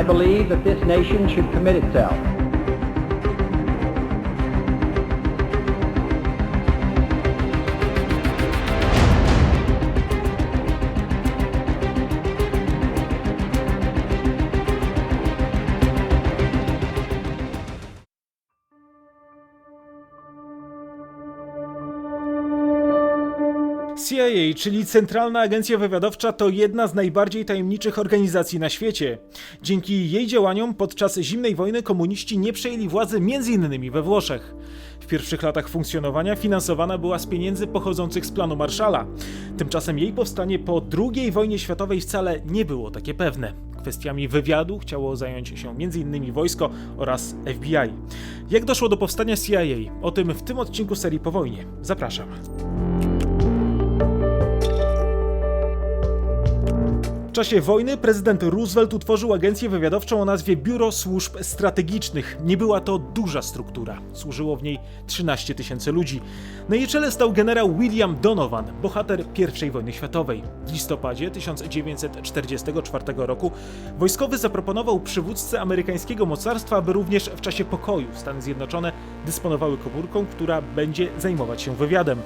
I believe that this nation should commit itself CIA, czyli Centralna Agencja Wywiadowcza, to jedna z najbardziej tajemniczych organizacji na świecie. Dzięki jej działaniom podczas zimnej wojny komuniści nie przejęli władzy m.in. we Włoszech. W pierwszych latach funkcjonowania finansowana była z pieniędzy pochodzących z planu Marszala. Tymczasem jej powstanie po II wojnie światowej wcale nie było takie pewne. Kwestiami wywiadu chciało zająć się m.in. wojsko oraz FBI. Jak doszło do powstania CIA? O tym w tym odcinku serii po wojnie. Zapraszam. Czasie wojny prezydent Roosevelt utworzył agencję wywiadowczą o nazwie Biuro Służb Strategicznych. Nie była to duża struktura. Służyło w niej 13 tysięcy ludzi. Na jej czele stał generał William Donovan, bohater I wojny światowej. W listopadzie 1944 roku wojskowy zaproponował przywódcy amerykańskiego mocarstwa, aby również w czasie pokoju Stany Zjednoczone dysponowały komórką, która będzie zajmować się wywiadem.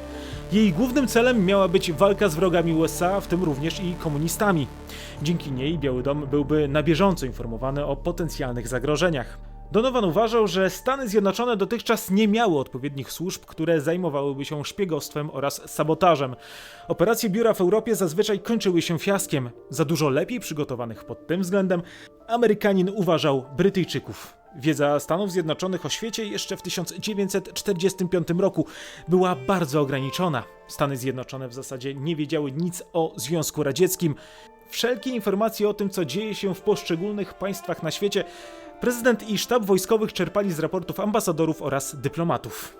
Jej głównym celem miała być walka z wrogami USA, w tym również i komunistami. Dzięki niej Biały Dom byłby na bieżąco informowany o potencjalnych zagrożeniach. Donovan uważał, że Stany Zjednoczone dotychczas nie miały odpowiednich służb, które zajmowałyby się szpiegostwem oraz sabotażem. Operacje biura w Europie zazwyczaj kończyły się fiaskiem. Za dużo lepiej przygotowanych pod tym względem Amerykanin uważał Brytyjczyków. Wiedza Stanów Zjednoczonych o świecie jeszcze w 1945 roku była bardzo ograniczona. Stany Zjednoczone w zasadzie nie wiedziały nic o Związku Radzieckim. Wszelkie informacje o tym, co dzieje się w poszczególnych państwach na świecie, prezydent i sztab wojskowych czerpali z raportów ambasadorów oraz dyplomatów.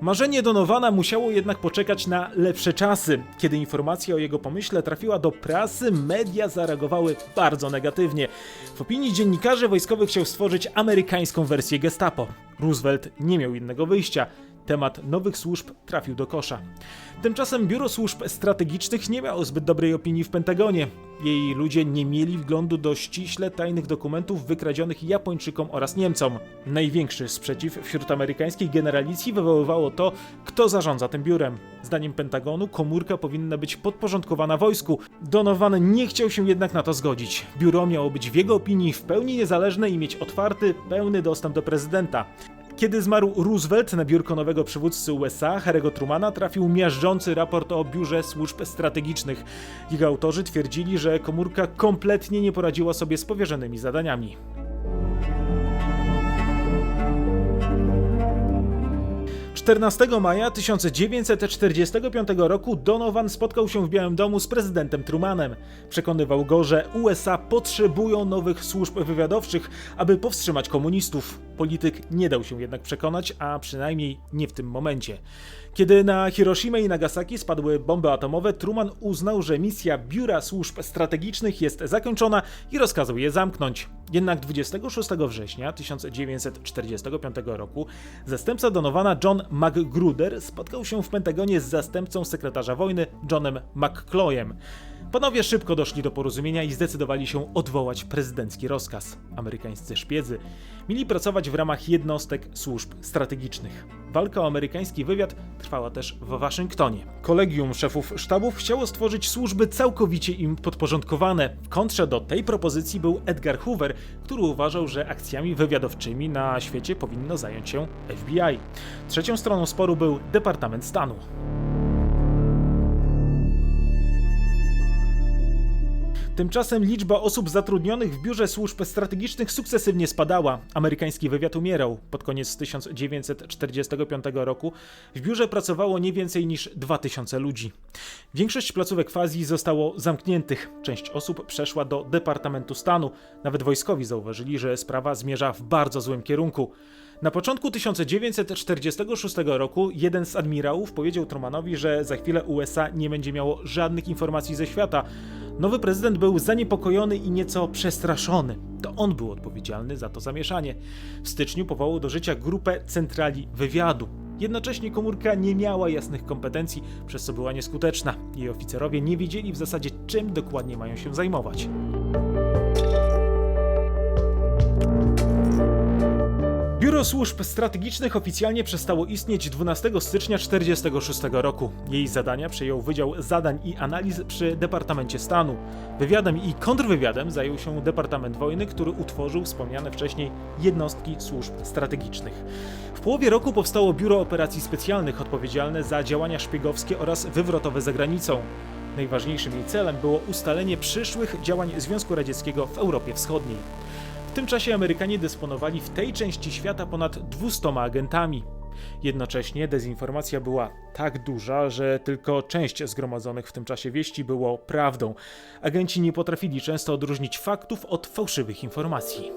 Marzenie Donowana musiało jednak poczekać na lepsze czasy. Kiedy informacja o jego pomyśle trafiła do prasy, media zareagowały bardzo negatywnie. W opinii dziennikarzy wojskowych chciał stworzyć amerykańską wersję Gestapo. Roosevelt nie miał innego wyjścia. Temat nowych służb trafił do kosza. Tymczasem Biuro Służb Strategicznych nie miało zbyt dobrej opinii w Pentagonie. Jej ludzie nie mieli wglądu do ściśle tajnych dokumentów wykradzionych Japończykom oraz Niemcom. Największy sprzeciw wśród amerykańskiej generalicji wywoływało to, kto zarządza tym biurem. Zdaniem Pentagonu komórka powinna być podporządkowana wojsku. Donovan nie chciał się jednak na to zgodzić. Biuro miało być w jego opinii w pełni niezależne i mieć otwarty, pełny dostęp do prezydenta. Kiedy zmarł Roosevelt, na biurko nowego przywódcy USA, Harry'ego Trumana, trafił miażdżący raport o Biurze Służb Strategicznych. Jego autorzy twierdzili, że komórka kompletnie nie poradziła sobie z powierzonymi zadaniami. Czternastego maja 1945 roku Donovan spotkał się w Białym Domu z prezydentem Trumanem. Przekonywał go, że USA potrzebują nowych służb wywiadowczych, aby powstrzymać komunistów. Polityk nie dał się jednak przekonać, a przynajmniej nie w tym momencie. Kiedy na Hiroshima i Nagasaki spadły bomby atomowe, Truman uznał, że misja Biura Służb Strategicznych jest zakończona i rozkazał je zamknąć. Jednak 26 września 1945 roku zastępca Donowana John McGruder spotkał się w Pentagonie z zastępcą sekretarza wojny Johnem McCloyem. Panowie szybko doszli do porozumienia i zdecydowali się odwołać prezydencki rozkaz. Amerykańscy szpiedzy mieli pracować w ramach jednostek służb strategicznych. Walka o amerykański wywiad trwała też w Waszyngtonie. Kolegium szefów sztabów chciało stworzyć służby całkowicie im podporządkowane. W kontrze do tej propozycji był Edgar Hoover, który uważał, że akcjami wywiadowczymi na świecie powinno zająć się FBI. Trzecią stroną sporu był Departament Stanu. Tymczasem liczba osób zatrudnionych w biurze służb strategicznych sukcesywnie spadała. Amerykański wywiad umierał. Pod koniec 1945 roku w biurze pracowało nie więcej niż 2000 ludzi. Większość placówek w Azji zostało zamkniętych. Część osób przeszła do Departamentu Stanu. Nawet wojskowi zauważyli, że sprawa zmierza w bardzo złym kierunku. Na początku 1946 roku jeden z admirałów powiedział Trumanowi, że za chwilę USA nie będzie miało żadnych informacji ze świata. Nowy prezydent był zaniepokojony i nieco przestraszony. To on był odpowiedzialny za to zamieszanie. W styczniu powołał do życia grupę centrali wywiadu. Jednocześnie komórka nie miała jasnych kompetencji, przez co była nieskuteczna. Jej oficerowie nie wiedzieli w zasadzie, czym dokładnie mają się zajmować. Biuro Służb Strategicznych oficjalnie przestało istnieć 12 stycznia 1946 roku. Jej zadania przejął Wydział Zadań i Analiz przy Departamencie Stanu. Wywiadem i kontrwywiadem zajął się Departament Wojny, który utworzył wspomniane wcześniej jednostki służb strategicznych. W połowie roku powstało Biuro Operacji Specjalnych odpowiedzialne za działania szpiegowskie oraz wywrotowe za granicą. Najważniejszym jej celem było ustalenie przyszłych działań Związku Radzieckiego w Europie Wschodniej. W tym czasie Amerykanie dysponowali w tej części świata ponad 200 agentami. Jednocześnie dezinformacja była tak duża, że tylko część zgromadzonych w tym czasie wieści było prawdą. Agenci nie potrafili często odróżnić faktów od fałszywych informacji.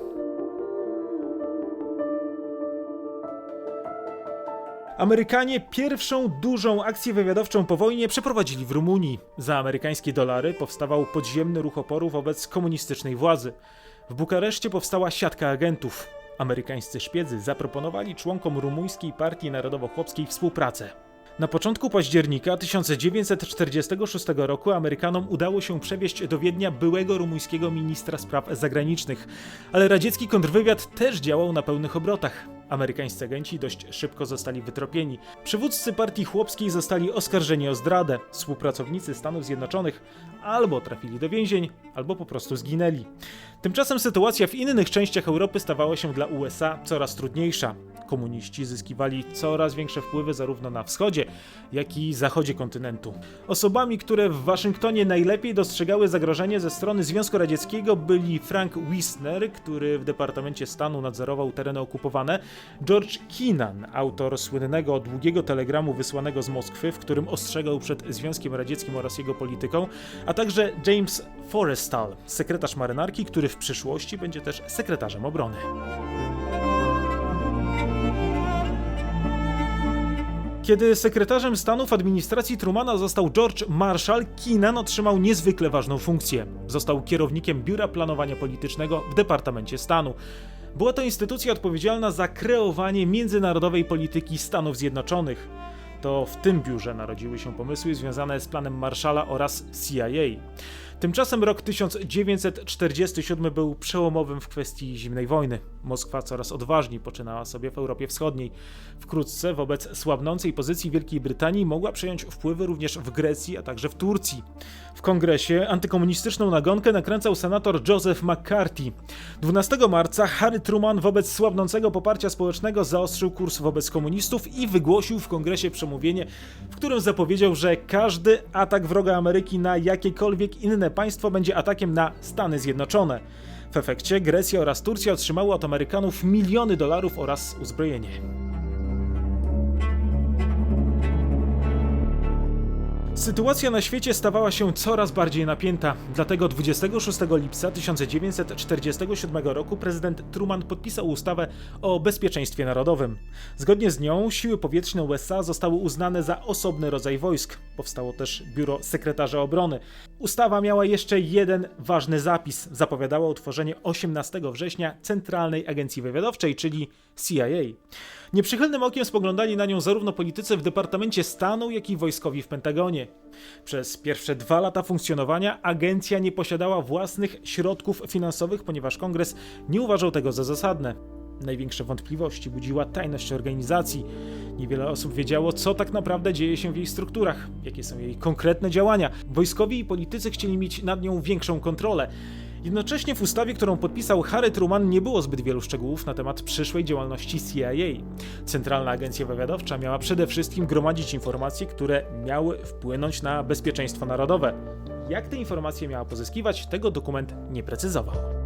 Amerykanie pierwszą dużą akcję wywiadowczą po wojnie przeprowadzili w Rumunii. Za amerykańskie dolary powstawał podziemny ruch oporu wobec komunistycznej władzy. W Bukareszcie powstała siatka agentów. Amerykańscy szpiedzy zaproponowali członkom rumuńskiej Partii Narodowo-Chłopskiej współpracę. Na początku października 1946 roku Amerykanom udało się przewieźć do Wiednia byłego rumuńskiego ministra spraw zagranicznych, ale radziecki kontrwywiad też działał na pełnych obrotach. Amerykańscy agenci dość szybko zostali wytropieni. Przywódcy partii chłopskiej zostali oskarżeni o zdradę. Współpracownicy Stanów Zjednoczonych albo trafili do więzień, albo po prostu zginęli. Tymczasem sytuacja w innych częściach Europy stawała się dla USA coraz trudniejsza. Komuniści zyskiwali coraz większe wpływy zarówno na wschodzie, jak i zachodzie kontynentu. Osobami, które w Waszyngtonie najlepiej dostrzegały zagrożenie ze strony Związku Radzieckiego byli Frank Wisner, który w Departamencie Stanu nadzorował tereny okupowane, George Keenan, autor słynnego długiego telegramu wysłanego z Moskwy, w którym ostrzegał przed Związkiem Radzieckim oraz jego polityką, a także James Forrestal, sekretarz marynarki, który w przyszłości będzie też sekretarzem obrony. Kiedy sekretarzem stanu w administracji Trumana został George Marshall, Keenan otrzymał niezwykle ważną funkcję. Został kierownikiem Biura Planowania Politycznego w Departamencie Stanu. Była to instytucja odpowiedzialna za kreowanie międzynarodowej polityki Stanów Zjednoczonych. To w tym biurze narodziły się pomysły związane z planem Marshalla oraz CIA. Tymczasem rok 1947 był przełomowym w kwestii zimnej wojny. Moskwa coraz odważniej poczynała sobie w Europie Wschodniej. Wkrótce wobec słabnącej pozycji Wielkiej Brytanii mogła przejąć wpływy również w Grecji, a także w Turcji. W kongresie antykomunistyczną nagonkę nakręcał senator Joseph McCarthy. 12 marca Harry Truman wobec słabnącego poparcia społecznego zaostrzył kurs wobec komunistów i wygłosił w kongresie przemówienie, w którym zapowiedział, że każdy atak wroga Ameryki na jakiekolwiek inne państwo będzie atakiem na Stany Zjednoczone. W efekcie Grecja oraz Turcja otrzymały od Amerykanów miliony dolarów oraz uzbrojenie. Sytuacja na świecie stawała się coraz bardziej napięta, dlatego 26 lipca 1947 roku prezydent Truman podpisał ustawę o bezpieczeństwie narodowym. Zgodnie z nią siły powietrzne USA zostały uznane za osobny rodzaj wojsk. Powstało też Biuro Sekretarza Obrony. Ustawa miała jeszcze jeden ważny zapis. Zapowiadała utworzenie 18 września Centralnej Agencji Wywiadowczej, czyli CIA. Nieprzychylnym okiem spoglądali na nią zarówno politycy w Departamencie Stanu, jak i wojskowi w Pentagonie. Przez pierwsze dwa lata funkcjonowania agencja nie posiadała własnych środków finansowych, ponieważ kongres nie uważał tego za zasadne. Największe wątpliwości budziła tajność organizacji. Niewiele osób wiedziało, co tak naprawdę dzieje się w jej strukturach, jakie są jej konkretne działania. Wojskowi i politycy chcieli mieć nad nią większą kontrolę. Jednocześnie w ustawie, którą podpisał Harry Truman, nie było zbyt wielu szczegółów na temat przyszłej działalności CIA. Centralna Agencja Wywiadowcza miała przede wszystkim gromadzić informacje, które miały wpłynąć na bezpieczeństwo narodowe. Jak te informacje miała pozyskiwać, tego dokument nie precyzował.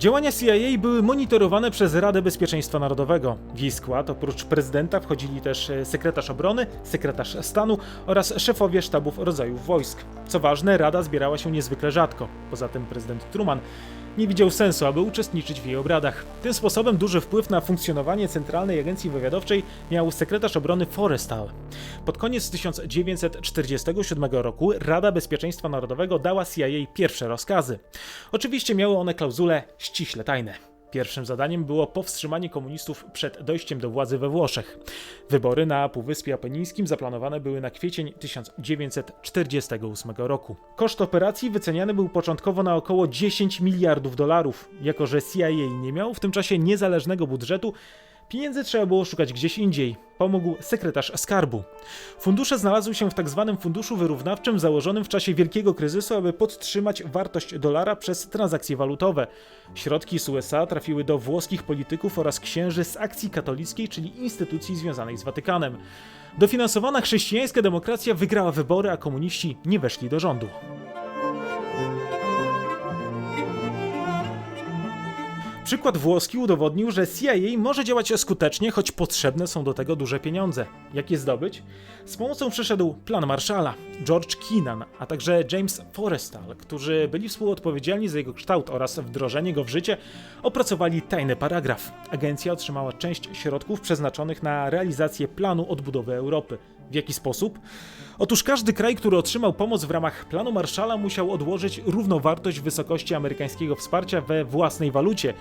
Działania CIA były monitorowane przez Radę Bezpieczeństwa Narodowego. W jej skład oprócz prezydenta wchodzili też e, sekretarz obrony, sekretarz stanu oraz szefowie sztabów rodzajów wojsk. Co ważne, Rada zbierała się niezwykle rzadko. Poza tym prezydent Truman nie widział sensu, aby uczestniczyć w jej obradach. Tym sposobem duży wpływ na funkcjonowanie Centralnej Agencji Wywiadowczej miał sekretarz obrony Forrestal. Pod koniec 1947 roku Rada Bezpieczeństwa Narodowego dała CIA pierwsze rozkazy. Oczywiście miały one klauzule ściśle tajne. Pierwszym zadaniem było powstrzymanie komunistów przed dojściem do władzy we Włoszech. Wybory na Półwyspie Apenińskim zaplanowane były na kwiecień 1948 roku. Koszt operacji wyceniany był początkowo na około 10 miliardów dolarów. Jako, że CIA nie miał w tym czasie niezależnego budżetu, Pieniędzy trzeba było szukać gdzieś indziej. Pomógł sekretarz skarbu. Fundusze znalazły się w tzw. funduszu wyrównawczym założonym w czasie wielkiego kryzysu, aby podtrzymać wartość dolara przez transakcje walutowe. Środki z USA trafiły do włoskich polityków oraz księży z akcji katolickiej, czyli instytucji związanej z Watykanem. Dofinansowana chrześcijańska demokracja wygrała wybory, a komuniści nie weszli do rządu. Przykład włoski udowodnił, że CIA może działać skutecznie, choć potrzebne są do tego duże pieniądze. Jak je zdobyć? Z pomocą przyszedł plan Marshalla, George Keenan, a także James Forrestal, którzy byli współodpowiedzialni za jego kształt oraz wdrożenie go w życie, opracowali tajny paragraf. Agencja otrzymała część środków przeznaczonych na realizację planu odbudowy Europy. W jaki sposób? Otóż każdy kraj, który otrzymał pomoc w ramach planu Marshalla, musiał odłożyć równowartość wysokości amerykańskiego wsparcia we własnej walucie.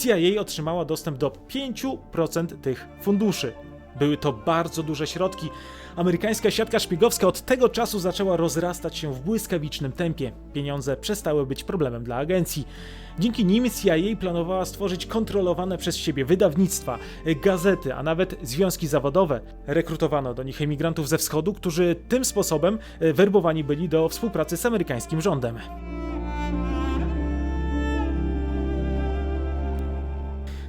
CIA otrzymała dostęp do 5% tych funduszy. Były to bardzo duże środki. Amerykańska siatka szpiegowska od tego czasu zaczęła rozrastać się w błyskawicznym tempie. Pieniądze przestały być problemem dla agencji. Dzięki nim CIA planowała stworzyć kontrolowane przez siebie wydawnictwa, gazety, a nawet związki zawodowe. Rekrutowano do nich emigrantów ze wschodu, którzy tym sposobem e, werbowani byli do współpracy z amerykańskim rządem.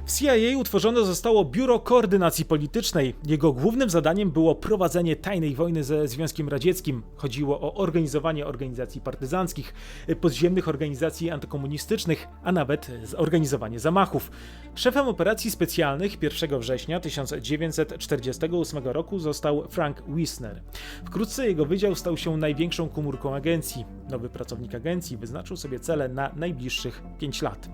W CIA utworzone zostało Biuro Koordynacji Politycznej. Jego głównym zadaniem było prowadzenie tajnej wojny ze Związkiem Radzieckim. Chodziło o organizowanie organizacji partyzanckich, podziemnych organizacji antykomunistycznych, a nawet zorganizowanie zamachów. Szefem operacji specjalnych 1 września 1948 roku został Frank Wisner. Wkrótce jego wydział stał się największą komórką agencji. Nowy pracownik agencji wyznaczył sobie cele na najbliższych 5 lat.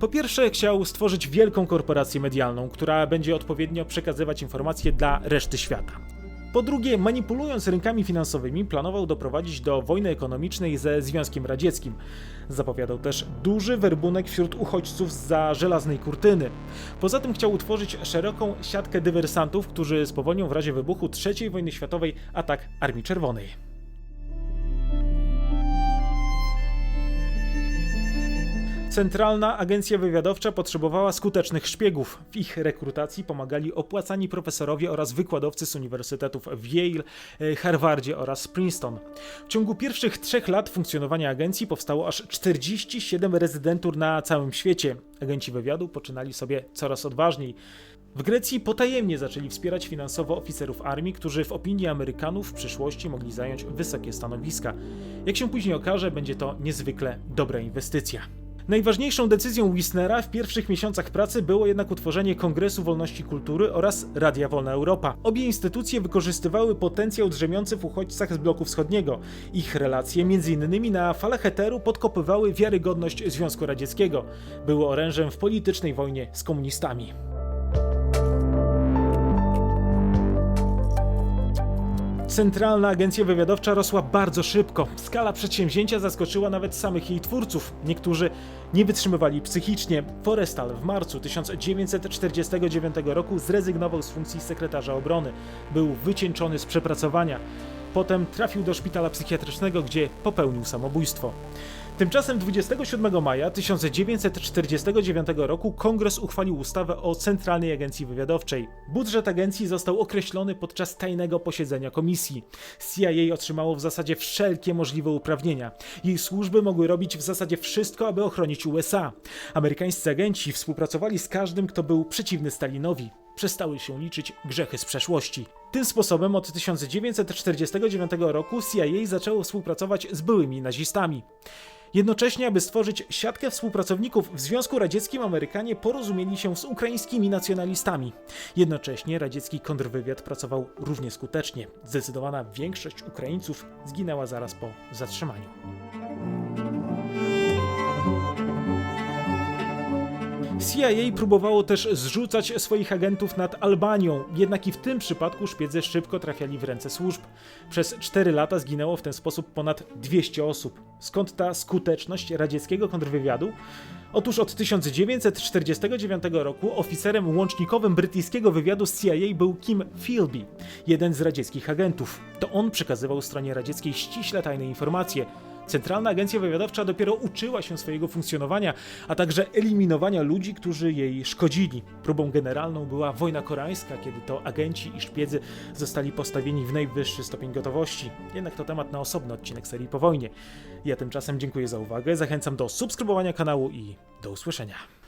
Po pierwsze, chciał stworzyć wielką korporację medialną, która będzie odpowiednio przekazywać informacje dla reszty świata. Po drugie, manipulując rynkami finansowymi, planował doprowadzić do wojny ekonomicznej ze Związkiem Radzieckim. Zapowiadał też duży werbunek wśród uchodźców za żelaznej kurtyny. Poza tym chciał utworzyć szeroką siatkę dywersantów, którzy spowolnią w razie wybuchu III wojny światowej atak Armii Czerwonej. Centralna Agencja Wywiadowcza potrzebowała skutecznych szpiegów. W ich rekrutacji pomagali opłacani profesorowie oraz wykładowcy z uniwersytetów w Yale, e, Harvardzie oraz Princeton. W ciągu pierwszych trzech lat funkcjonowania agencji powstało aż 47 rezydentur na całym świecie. Agenci wywiadu poczynali sobie coraz odważniej. W Grecji potajemnie zaczęli wspierać finansowo oficerów armii, którzy w opinii Amerykanów w przyszłości mogli zająć wysokie stanowiska. Jak się później okaże, będzie to niezwykle dobra inwestycja. Najważniejszą decyzją Wisnera w pierwszych miesiącach pracy było jednak utworzenie Kongresu Wolności Kultury oraz Radia Wolna Europa. Obie instytucje wykorzystywały potencjał drzemiący w uchodźcach z bloku wschodniego. Ich relacje, m.in. na falach eteru, podkopywały wiarygodność Związku Radzieckiego. Były orężem w politycznej wojnie z komunistami. Centralna Agencja Wywiadowcza rosła bardzo szybko. Skala przedsięwzięcia zaskoczyła nawet samych jej twórców. Niektórzy nie wytrzymywali psychicznie. Forrestal w marcu 1949 roku zrezygnował z funkcji sekretarza obrony. Był wycieńczony z przepracowania. Potem trafił do szpitala psychiatrycznego, gdzie popełnił samobójstwo. Tymczasem 27 maja 1949 roku kongres uchwalił ustawę o Centralnej Agencji Wywiadowczej. Budżet agencji został określony podczas tajnego posiedzenia komisji. CIA otrzymało w zasadzie wszelkie możliwe uprawnienia. Jej służby mogły robić w zasadzie wszystko, aby ochronić USA. Amerykańscy agenci współpracowali z każdym, kto był przeciwny Stalinowi przestały się liczyć grzechy z przeszłości. Tym sposobem od 1949 roku CIA zaczęło współpracować z byłymi nazistami. Jednocześnie, aby stworzyć siatkę współpracowników w Związku Radzieckim, Amerykanie porozumieli się z ukraińskimi nacjonalistami. Jednocześnie radziecki kontrwywiad pracował równie skutecznie. Zdecydowana większość Ukraińców zginęła zaraz po zatrzymaniu. CIA próbowało też zrzucać swoich agentów nad Albanią, jednak i w tym przypadku szpiedzy szybko trafiali w ręce służb. Przez 4 lata zginęło w ten sposób ponad 200 osób. Skąd ta skuteczność radzieckiego kontrwywiadu? Otóż od 1949 roku oficerem łącznikowym brytyjskiego wywiadu z CIA był Kim Philby, jeden z radzieckich agentów. To on przekazywał stronie radzieckiej ściśle tajne informacje. Centralna Agencja Wywiadowcza dopiero uczyła się swojego funkcjonowania, a także eliminowania ludzi, którzy jej szkodzili. Próbą generalną była wojna koreańska, kiedy to agenci i szpiedzy zostali postawieni w najwyższy stopień gotowości. Jednak to temat na osobny odcinek serii po wojnie. Ja tymczasem dziękuję za uwagę, zachęcam do subskrybowania kanału i do usłyszenia.